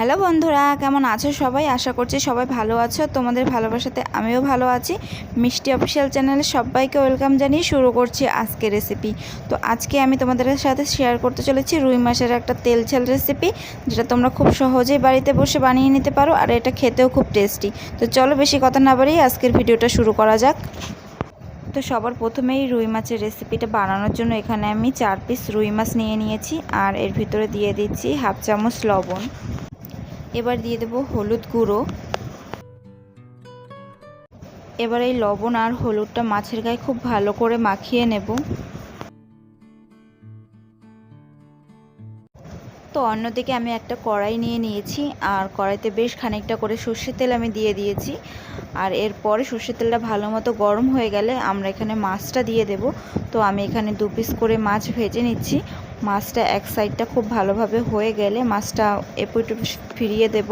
Hello বন্ধুরা, কেমন আছো সবাই? আশা করছি সবাই ভালো আছো। তোমাদের ভালোবাসাতে আমিও ভালো আছি। মিষ্টি অফিসিয়াল চ্যানেলে সবাইকে ওয়েলকাম জানিয়ে শুরু করছি আজকে রেসিপি তো আজকে আমি তোমাদের সাথে শেয়ার করতে চলেছি রুই মাছের একটা তেল ঝাল রেসিপি যেটা তোমরা খুব সহজেই বাড়িতে বসে বানিয়ে নিতে পারো আর এটা খেতেও খুব টেস্টি তো চলো বেশি কথা না বাড়িয়ে আজকের ভিডিওটা শুরু করা যাক। তো সবার প্রথমেই রুই মাছের রেসিপিটা বানানোর জন্য এখানে আমি চার পিস রুই মাছ নিয়ে নিয়েছি আর এর ভিতরে দিয়ে দিচ্ছি হাফ চামচ লবণ। এবার দিয়ে দেব হলুদ গুঁড়ো। এবার এই লবণ আর হলুদটা মাছের গায়ে খুব ভালো করে মাখিয়ে নেব। তো অন্যদিকে আমি একটা কড়াই নিয়ে নিয়েছি, আর কড়াইতে বেশ খানিকটা করে সর্ষের তেল আমি দিয়ে দিয়েছি। আর এরপরে সর্ষের তেলটা ভালো মতো গরম হয়ে গেলে আমরা এখানে মাছটা দিয়ে দেব। তো আমি এখানে দু পিস করে মাছ ভেজে নিচ্ছি। মাছটা এক সাইডটা খুব ভালোভাবে হয়ে গেলে মাছটা এপুট ফিরিয়ে দেব।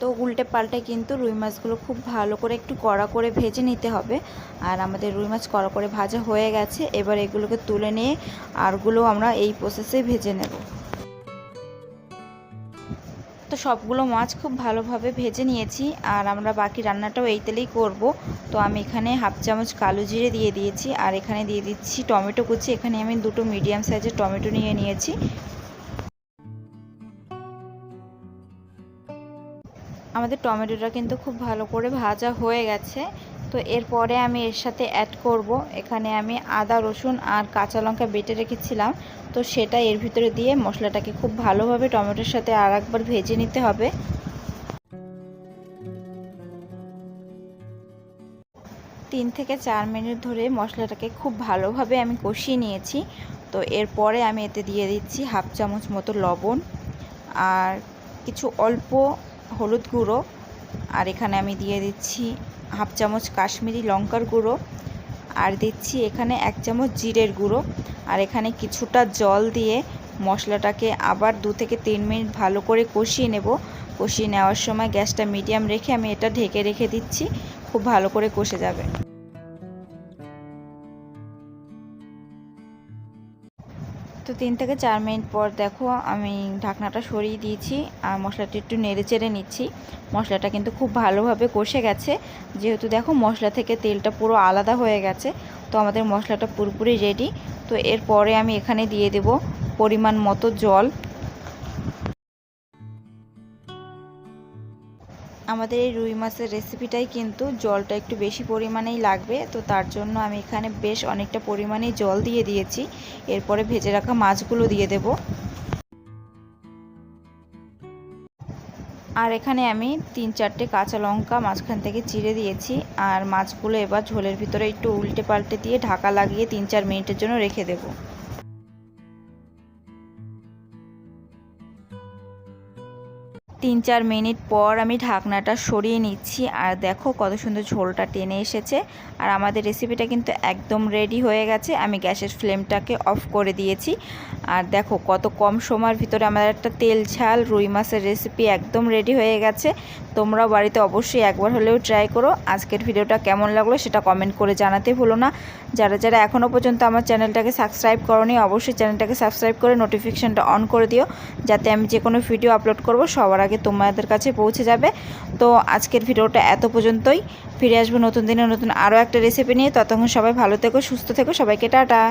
তো উল্টে পাল্টে কিন্তু রুই মাছগুলো খুব ভালো করে একটু কড়া করে ভেজে নিতে হবে। আর আমাদের রুই মাছ কড়া করে ভাজা হয়ে গেছে। এবার এগুলোকে তুলে নিয়ে আরগুলো আমরা এই প্রসেসে ভেজে নেব। তো সবগুলো মাছ খুব ভালোভাবে ভেজে নিয়েছি আর আমরা বাকি রান্নাটাও এই তেলেই করব। তো আমি এখানে হাফ চামচ কালো জিরে দিয়ে দিয়েছি আর এখানে দিয়ে দিচ্ছি টমেটো কুচি। এখানে আমি দুটো মিডিয়াম সাইজের টমেটো নিয়ে নিয়েছি। আমাদের টমেটোটা কিন্তু খুব ভালো করে ভাজা হয়ে গেছে। তো এরপরে আমি এর সাথে অ্যাড করব। এখানে আমি আদা, রসুন আর কাঁচা লঙ্কা বেটে রেখেছিলাম। তো সেটা এর ভিতরে দিয়ে মশলাটাকে খুব ভালোভাবে টমেটোর সাথে আর একবার ভেজে নিতে হবে। তিন থেকে চার মিনিট ধরে মশলাটাকে খুব ভালোভাবে আমি কষিয়ে নিয়েছি। তো এরপরে আমি এতে দিয়ে দিচ্ছি হাফ চামচ মতো লবণ আর কিছু অল্প হলুদ গুঁড়ো। আর এখানে আমি দিয়ে দিচ্ছি হাফ চামচ কাশ্মীরি লঙ্কার গুঁড়ো, আর দিচ্ছি এখানে এক চামচ জিরের গুঁড়ো। আর এখানে কিছুটা জল দিয়ে মশলাটাকে আবার দু থেকে তিন মিনিট ভালো করে কষিয়ে নেব। কষিয়ে নেওয়ার সময় গ্যাসটা মিডিয়াম রেখে আমি এটা ঢেকে রেখে দিচ্ছি। খুব ভালো করে কষে যাবে। তো তিন থেকে চার মিনিট পর দেখো আমি ঢাকনাটা সরিয়ে দিয়েছি আর মশলাটা একটু নেড়ে চেড়ে নিচ্ছি। মশলাটা কিন্তু খুব ভালোভাবে কষে গেছে। যেহেতু দেখো মশলা থেকে তেলটা পুরো আলাদা হয়ে গেছে, তো আমাদের মশলাটা পুরোপুরি রেডি তো এরপরে আমি এখানে দিয়ে দেব পরিমাণ মতো জল। আমাদের এই রুই মাছের রেসিপিটাই কিন্তু জলটা একটু বেশি পরিমাণেই লাগবে। তো তার জন্য আমি এখানে বেশ অনেকটা পরিমাণেই জল দিয়ে দিয়েছি। এরপরে ভেজে রাখা মাছগুলো দিয়ে দেব। আর এখানে আমি তিন চারটে কাঁচা লঙ্কা মাঝখান থেকে চিড়ে দিয়েছি। আর মাছগুলো এবার ঝোলের ভিতরে একটু উল্টে পাল্টে দিয়ে ঢাকা লাগিয়ে তিন চার মিনিটের জন্য রেখে দেবো। তিন চার মিনিট পর আমি ঢাকনাটা সরিয়ে নিচ্ছি। আর দেখো কত সুন্দর ঝোলটা টেনে এসেছে। আর আমাদের রেসিপিটা কিন্তু একদম রেডি হয়ে গেছে। আমি গ্যাসের ফ্লেমটাকে অফ করে দিয়েছি। আর দেখো কত কম সময়ের ভিতরে আমাদের একটা তেল ঝাল, রুই মাছের রেসিপি একদম রেডি হয়ে গেছে। তোমরাও বাড়িতে অবশ্যই একবার হলেও ট্রাই করো। আজকের ভিডিওটা কেমন লাগল সেটা কমেন্ট করে জানাতে ভুলো না। যারা যারা এখনও পর্যন্ত আমার চ্যানেলটাকে সাবস্ক্রাইব করনি, অবশ্যই চ্যানেলটাকে সাবস্ক্রাইব করে নোটিফিকেশানটা অন করে দিও। যাতে আমি যে কোনো ভিডিও আপলোড করব সবার আগে তোমাদের কাছে পৌঁছে যাবে। তো আজকের ভিডিওটা এত পর্যন্তই। ফিরে আসব নতুন দিনে নতুন আরও একটা রেসিপি নিয়ে। ততক্ষণ সবাই ভালো থেকো, সুস্থ থেকো। সবাইকে টাটা।